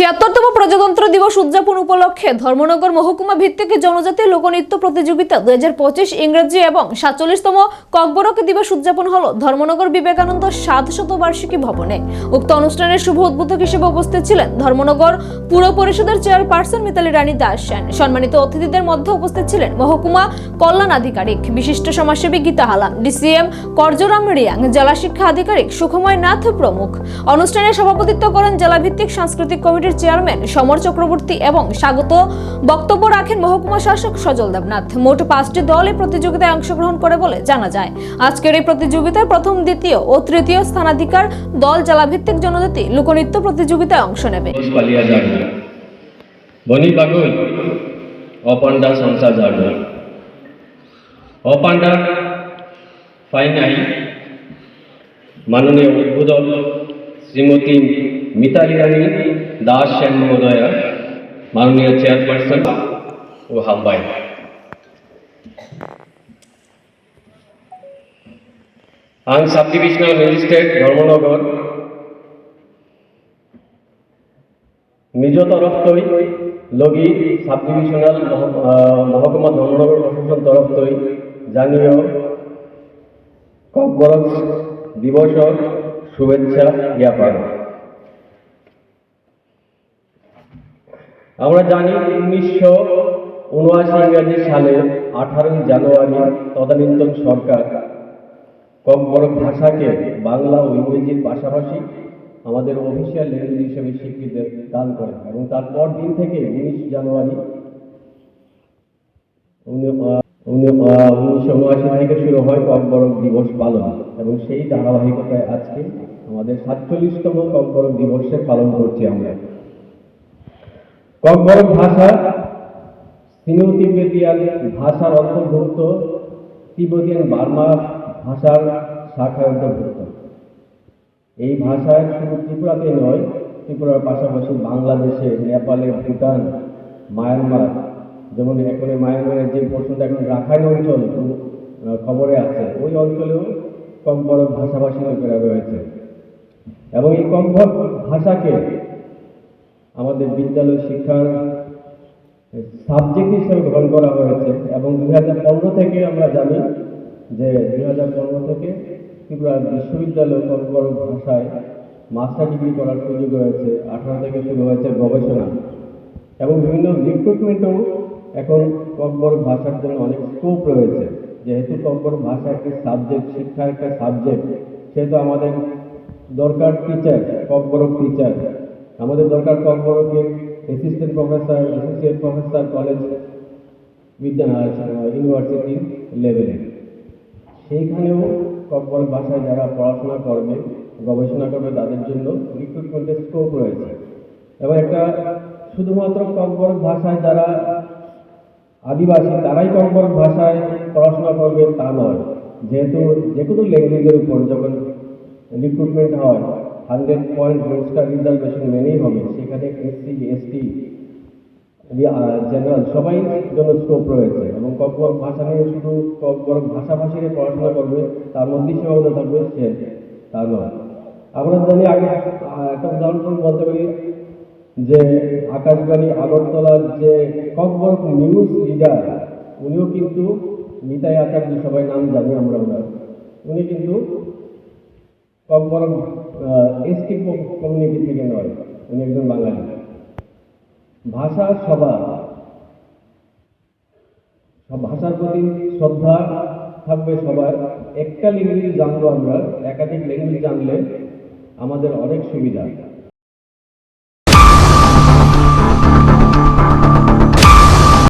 ছিয়াত্তরতম প্রজাতন্ত্র দিবস উদযাপন উপলক্ষে ধর্মনগর মহকুমা ভিত্তিক জনজাতি লোকনৃত্য প্রতিযোগিতা দুই হাজার পঁচিশ ইংরেজি এবং সাতচল্লিশতম ককবরক দিবস উদযাপন হল ধর্মনগর বিবেকানন্দ সাত শতবার্ষিকী ভবনে। উক্ত অনুষ্ঠানের শুভ উদ্বোধক হিসেবে উপস্থিত ছিলেন ধর্মনগর পুর পরিষদের চেয়ারপারসন মিতালি রানী দাস সেন। সম্মানিত অতিথিদের মধ্যে উপস্থিত ছিলেন মহকুমা কল্যাণ আধিকারিক, বিশিষ্ট সমাজসেবী গীতা হালান, ডিসিএম করজরাম রিয়াং, জেলা শিক্ষা আধিকারিক সুখময় নাথ প্রমুখ। অনুষ্ঠানে সভাপতিত্ব করেন জেলাভিত্তিক সাংস্কৃতিক কমিটির কমিটির চেয়ারম্যান সমর চক্রবর্তী এবং স্বাগত বক্তব্য রাখেন মহকুমা শাসক সজল দেবনাথ। মোট পাঁচটি দল এই প্রতিযোগিতায় অংশগ্রহণ করে বলে জানা যায়। আজকের এই প্রতিযোগিতায় প্রথম, দ্বিতীয় ও তৃতীয় স্থানাধিকার দল জেলাভিত্তিক জনজাতি লোকনৃত্য প্রতিযোগিতায় অংশ নেবে। মাননীয় উদ্বোধক শ্রীমতী মিতালি রানী দাস সেন মহোদয়া, মাননীয় চেয়ারপারসন ও হাম্বাই। আং সাব ডিভিশনাল ম্যাজিস্ট্রেট ধর্মনগর, নিজ তরফতই লগি সাব ডিভিশনাল মহকুমা ধর্মনগর প্রশাসন তরফতই জানিও ককবরজ দিবসর শুভেচ্ছা জ্ঞাপন। আমরা জানি উনিশশো উনআশি ইংরাজি সালে আঠারোই জানুয়ারি তদানীন্তন সরকার ককবরক ভাষাকে বাংলা ও ইংরেজির পাশাপাশি আমাদের অফিসিয়াল ল্যাঙ্গুয়েজ হিসেবে স্বীকৃতি দান করে এবং তারপর দিন থেকে উনিশ জানুয়ারি উনিশশো উনআশি থেকে শুরু হয় ককবরক দিবস পালন এবং সেই ধারাবাহিকতায় আজকে আমাদের সাতচল্লিশতম ককবরক দিবসে পালন করছি আমরা। ককবরক ভাষা সিনো তিব্বেতিয়ান ভাষার অন্তর্ভুক্ত, তিব্বতিয়ান বার্মা ভাষার শাখায় অন্তর্ভুক্ত। এই ভাষায় শুধু ত্রিপুরাতে নয়, ত্রিপুরার পাশাপাশি বাংলাদেশে, নেপালে, ভুটান, মায়ানমার, যেমন এখন মায়ানমারের যে প্রশ্নটা এখন রাখাইন অঞ্চল খবরে আছে, ওই অঞ্চলেও কম বড় ভাষাভাষী লোকেরা রয়েছে। এবং এই কম ভাষাকে আমাদের বিদ্যালয় শিক্ষার সাবজেক্ট হিসেবে গ্রহণ করা হয়েছে এবং দুই হাজার পনেরো থেকে আমরা জানি যে দুই থেকে ত্রিপুরা বিশ্ববিদ্যালয় কর্মকরক ভাষায় মাস্টার ডিগ্রি করার সুযোগ রয়েছে। আঠারো থেকে শুরু হয়েছে গবেষণা। এবং বিভিন্ন রিক্রুটমেন্টেও এখন ককবরক ভাষার জন্য অনেক স্কোপ রয়েছে। যেহেতু ককবরক ভাষা একটি সাবজেক্ট শিক্ষার একটা সাবজেক্ট সেহেতু আমাদের দরকার টিচার ককবরক টিচার আমাদের দরকার ককবরকের assistant professor associate professor college বিদ্যা ইউনিভার্সিটি লেভেলে সেইখানেও ককবরক ভাষায় যারা পড়াশোনা করবে, গবেষণা করবে, তাদের জন্য রিক্রুটমেন্টের স্কোপ রয়েছে। এবং একটা শুধুমাত্র ককবরক ভাষায় যারা আদিবাসী, তারাই ককবরক ভাষায় পড়াশোনা করবে তা নয়। যেহেতু যে কোনো ল্যাঙ্গুয়েজের উপর যখন রিক্রুটমেন্ট হয় হান্ড্রেড পয়েন্ট রোজগার রিজার্ভেশন মেনেই হবে। সেখানে এসসি এসটি জেনারেল সবাই জন্য স্কোপ রয়েছে এবং ককবরক ভাষা নিয়ে শুধু ককবরক ভাষাভাষী নিয়ে পড়াশোনা করবে, তার মধ্যেই সীমাবদ্ধ থাকবে, সে তা নয়। আমরা জানি আগে একটা উদাহরণস্বরূপ বলতে পারি যে আকাশবাণী আগরতলার যে ককবরক নিউজ লিডার উনিও কিন্তু নিতাই আচার্য সবাই নাম জানি আমরা ওনার। উনি কিন্তু ককবরক এসটি কমিউনিটি থেকে নয়? উনি একজন বাঙালি। ভাষা সবার। সব ভাষার প্রতি শ্রদ্ধা থাকবে সবার। একটা ল্যাঙ্গুয়েজ জানব আমরা, একাধিক ল্যাঙ্গুয়েজ জানলে আমাদের অনেক সুবিধা।